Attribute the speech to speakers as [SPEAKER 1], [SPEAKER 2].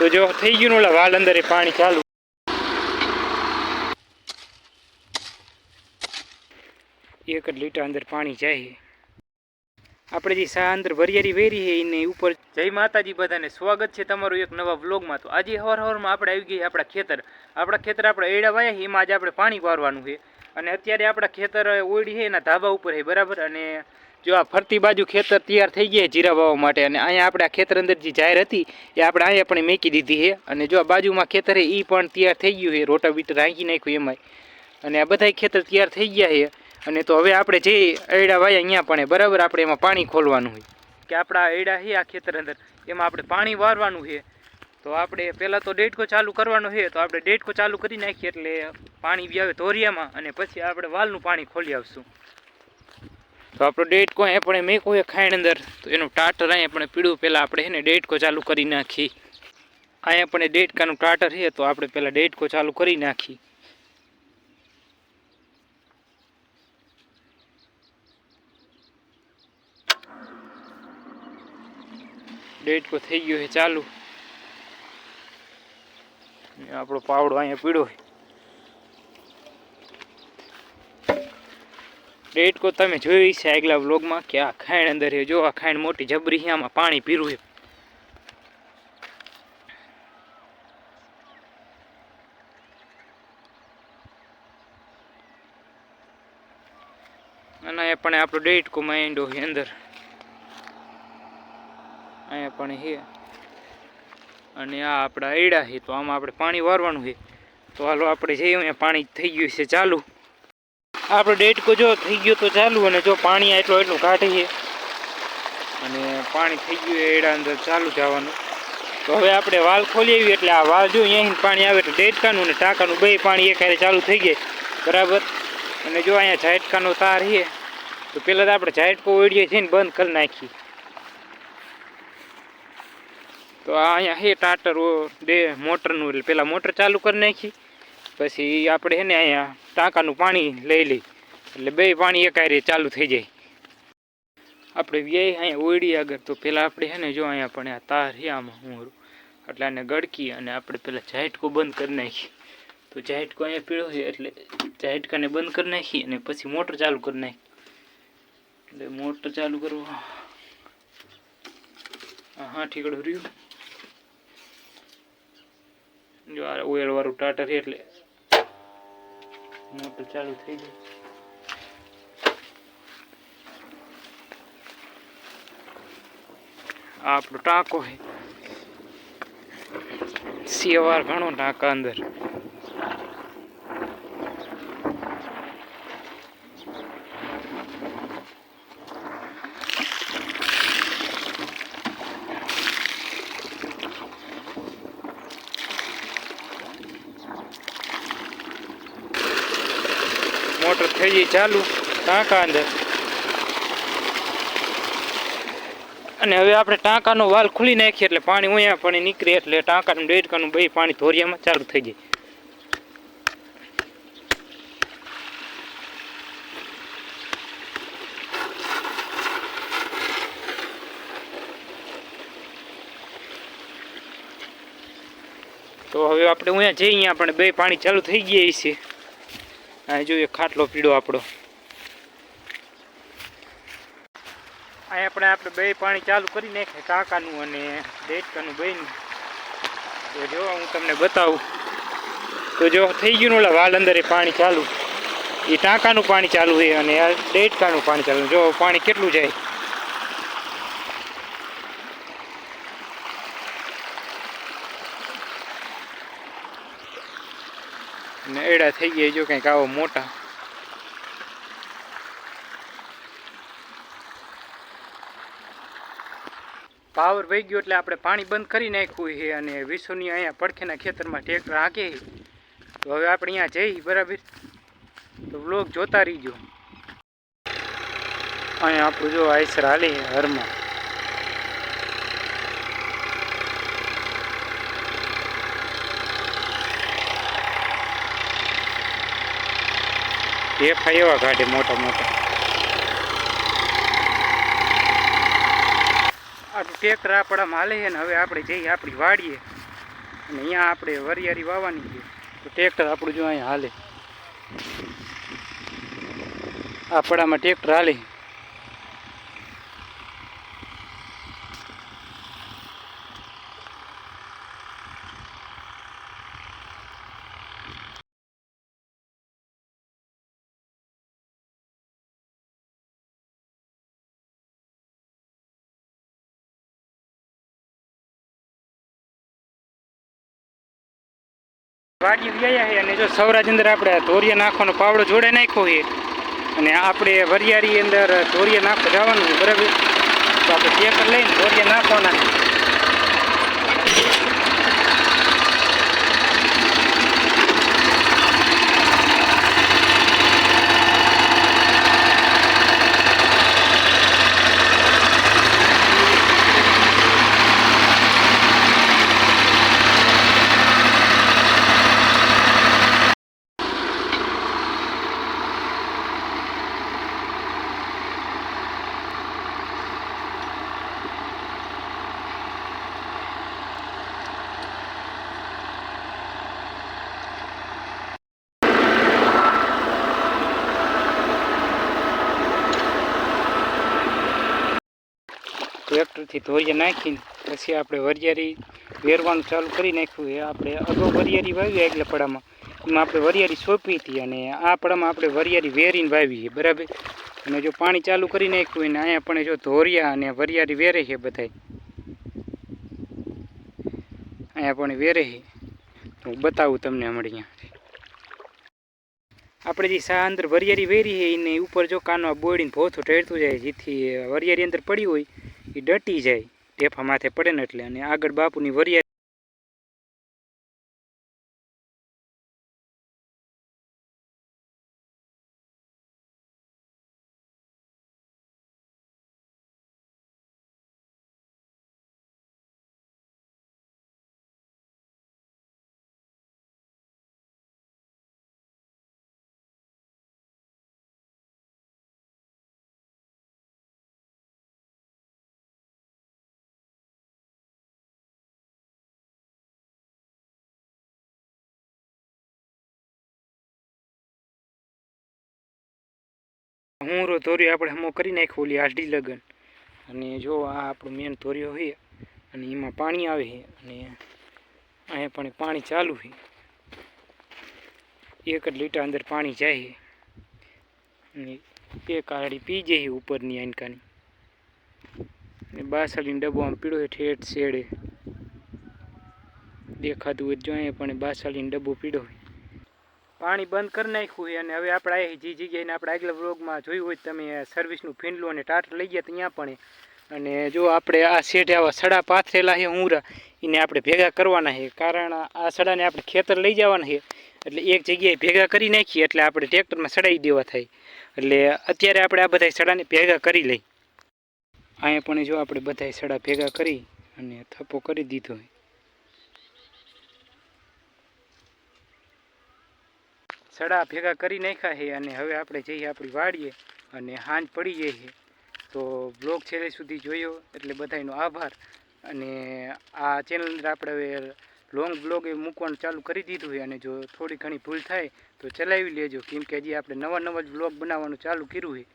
[SPEAKER 1] તો જો થઈ ગયું ઓલા વાલ અંદર એ પાણી ચાલુ. એક જ લીટર અંદર પાણી જાય. આપણે જે સા અંદર વરિયારી વેરી છે એને ઉપર જય માતાજી બધાને સ્વાગત છે તમારું એક નવા વ્લોગમાં. તો આજે હવાર હવારમાં આપણે આવી ગઈ આપણા ખેતર. આપણા ખેતર આપણે એડા વાયા છે, એમાં આજે આપણે પાણી વારવાનું છે. અને અત્યારે આપણા ખેતર ઓયડી છે, એના ધાબા ઉપર છે, બરાબર? અને જો આ ફરતી બાજુ ખેતર તૈયાર થઈ ગયા જીરા વાવવા માટે અને અહીંયા આપણે આ ખેતર અંદર જે જાહેર હતી, એ આપણે અહીંયા પણ મેકી દીધી છે. અને જો આ બાજુમાં ખેતર એ પણ તૈયાર થઈ ગયું છે રોટા બીટર હાંકી નાખ્યું એમાંય. અને આ બધાય ખેતર તૈયાર થઈ ગયા છે. અને તો હવે આપણે જે એડા વાયા અહીંયા પણ બરાબર આપણે એમાં પાણી ખોલવાનું હોય કે આપણા એડા છે આ ખેતર અંદર, એમાં આપણે પાણી વારવાનું છે. તો આપણે પહેલાં તો ડેટકો ચાલુ કરવાનો છે, તો આપણે ડેટકો ચાલુ કરી નાખીએ એટલે પાણી બી આવે ધોરિયામાં, અને પછી આપણે વાલનું પાણી ખોલી આવશું. તો આપણો ડેટકો અહીંયા પણ મેં કોઈ ખાણ અંદર. તો એનું ટાટર અહીંયા પણ પીળું પહેલાં આપણે છે ને ડેટકો ચાલુ કરી નાખી. અહીંયા પણ ડેટકાનું ટાટર છે તો આપણે પહેલાં ડેટકો ચાલુ કરી નાખી. ડેટકો થઈ ગયો છે ચાલુ. આપણો પાવડો અહીંયા પીળો છે ડેટકો તમે જોઈ છે આગલા વ્લોગમાં કે આ ખાણ અંદર જો આ ખાણ મોટી જબરી છે આમાં પાણી પીરું છે. અને પણ આપણો ડેટકો માંડો છે અંદર. અહીંયા પણ છે. અને આ આપણા એડા છે, તો આમાં આપણે પાણી વારવાનું છે. તો હાલો, આપણે જઈએ, અહીંયા પાણી થઈ ગયું છે ચાલુ. આપણો ડેટકો જો થઈ ગયો તો ચાલુ અને જો પાણી એટલું એટલું કાઢીએ. અને પાણી થઈ ગયું એડા અંદર ચાલુ જવાનું. તો હવે આપણે વાલ ખોલી આવી એટલે આ વાલ જો અહીંયાથી પાણી આવે એટલે ડેટકાનું અને ટાંકાનું બે પાણી એક ચાલુ થઈ ગયા બરાબર? અને જો અહીંયા ઝાટકાનો તાર છે, તો પહેલાં તો આપણે ઝાટકો ઓળીએ છીએ ને બંધ કરી નાખીએ. તો આ અહીંયા હે ટાટર ડે મોટરનું એટલે પહેલાં મોટર ચાલુ કરી નાખી. પછી આપણે છે ને અહીંયા ટાંકાનું પાણી લઈ લઈ. એટલે બે પાણી એકારે ચાલુ થઈ જાય. આપણે વ્યય અહીંયા ઓળી આગળ તો પહેલાં આપણે છે ને જો અહીંયા પણ આ તાર છે આમાં હું એટલે આને ગળકી અને આપણે પહેલાં ઝાટકો બંધ કરી નાખીએ. તો ઝાટકો અહીંયા પીળો છે એટલે ઝાટકાને બંધ કરી નાખીએ અને પછી મોટર ચાલુ કરી નાખી એટલે મોટર ચાલુ કરવો હા ઠીકડું રહ્યું. જો આ ઓઇલ વાળું ટાટર છે એટલે મોટર ચાલુ થઈ ગઈ આ આપણો ટાંકો છે. સેવાર ઘણો ટાંકા અંદર. મોટર થઈ ગઈ ચાલુ અને હવે આપણે ટાંકાનો વાલ ખુલી નાખીએ એટલે પાણી ઉયા પાણી નીકળે એટલે ટાંકાનું ડેડકાનું બે પાણી ધોરિયામાં ચાલુ થઈ જાય. તો હવે આપણે ઉયા જઈએ, આપણે બે પાણી ચાલુ થઈ ગયા છે. અહીં જોઈએ ખાટલો પીળો આપણો. અહીં આપણે આપણે બે પાણી ચાલુ કરી નાખીએ, કાકાનું અને ડેટકાનું બેનું તો જો હું તમને બતાવું. તો જો થઈ ગયું ઓલા વાલ અંદર એ પાણી ચાલુ. એ ટાંકાનું પાણી ચાલુ છે અને આ ડેટકાનું પાણી ચાલુ. જો પાણી કેટલું જાય? ને એડા થઈ ગયા જો કંઈક આવો મોટા. પાવર વહી ગયો એટલે આપણે પાણી બંધ કરી નાખ્યું છે અને વિશ્વની અહીંયા પડખેના ખેતરમાં ટ્રેક્ટર હાકે. તો હવે આપણે અહીંયા જઈએ બરાબર? તો બ્લોગ જોતા રહીજો. અહીંયા આપણું જો આઈસર હાલે હરમાં. ઢેફા એવા કાઢે મોટા મોટા. આ ટેકરા આપણામાં હાલે છે ને હવે આપણે જઈએ આપણી વાડીએ. અને અહીંયા આપણે વરિયાળી વાવવાની છે. તો ટ્રેક્ટર આપણું જો અહીંયા હાલે. આપણામાં ટેક્ટર હાલે. વાડી ગયા છે અને જો સૌરાજ અંદર આપણે ધોરિયા નાખવાનો પાવડો જોડે નાખ્યો છે અને આપણે વરિયાળી અંદર ધોરિયા નાખવા જવાનું બરાબર? તો આપણે ચેકર લઈને ધોરિયા નાખવાના ટ્રેક્ટરથી ધોઈએ નાખીને પછી આપણે વરિયાળી વેરવાનું ચાલુ કરી નાખ્યું. એ આપણે અગાઉ વરિયાળી વાવી આગલા પડામાં. એમાં આપણે વરિયાળી સોંપી હતી અને આ પડામાં આપણે વરિયાળી વેરીને વાવી છે, બરાબર? અને જો પાણી ચાલુ કરી નાખ્યું હોય ને અહીંયા પણ જો ધોરિયા અને વરિયાળી વેરે છે બધાય. અહીંયા પણ વેરે છે. હું બતાવું તમને હમણાં અહીંયા. આપણે જે સા અંદર વરિયાળી વેરી છે, એને ઉપર જો કાનો બોળીને ભોથું ઢેરતું જાય, જેથી વરિયાળી અંદર પડી હોય એ ડટી જાય ટેફા માથે પડે ને એટલે. અને આગળ બાપુની વરિયાળી હું રો ધોર્યો આપણે હમો કરી નાખ્યો ઓલી આઢી લગન. અને જો આ આપણું મેન ધોર્યો હોય અને એમાં પાણી આવે છે, અને અહીંયા પણ પાણી ચાલુ છે. એક જ લીટર અંદર પાણી જાય અને બે કાળી પી જાય ઉપરની આનકાની અને બાસળીનો ડબ્બો આમ પીળો ઠેઠ શેડે. દેખાતું હોય જો અહીંયા પણ બાસળીનો ડબ્બો પીળો છે. પાણી બંધ કરી નાખ્યું અને હવે આપણે જે જગ્યાએ આપણે આગલા વ્લોગમાં જોયું હોય તમે સર્વિસનું ફીંડલું અને ટાટર લઈ ગયા ત્યાં પણ અને જો આપણે આ શેઠ આવા સડા પાથરેલા છે ઊંરા, એને આપણે ભેગા કરવાના છે. કારણ આ સડાને આપણે ખેતર લઈ જવાના છે. એટલે એક જગ્યાએ ભેગા કરી નાખીએ એટલે આપણે ટ્રેક્ટરમાં સડાઈ દેવા થાય. એટલે અત્યારે આપણે આ બધા સડાને ભેગા કરી લઈ. અહીંયા પણ જો આપણે બધા સડા ભેગા કરી અને થપ્પો કરી દીધો હોય સડા ભેગા કરી નાખ્યા છે અને હવે આપણે જઈએ આપણી વાડીએ અને હાંજ પડી જઈએ છે. તો બ્લોગ છેલ્લે સુધી જોયો એટલે બધાનો આભાર. અને આ ચેનલ અંદર આપણે હવે લોંગ બ્લોગ એ મૂકવાનું ચાલુ કરી દીધું છે અને જો થોડી ઘણી ભૂલ થાય તો ચલાવી લેજો. કેમ કે હજી આપણે નવા નવા જ બ્લોગ બનાવવાનું ચાલુ કર્યું છે.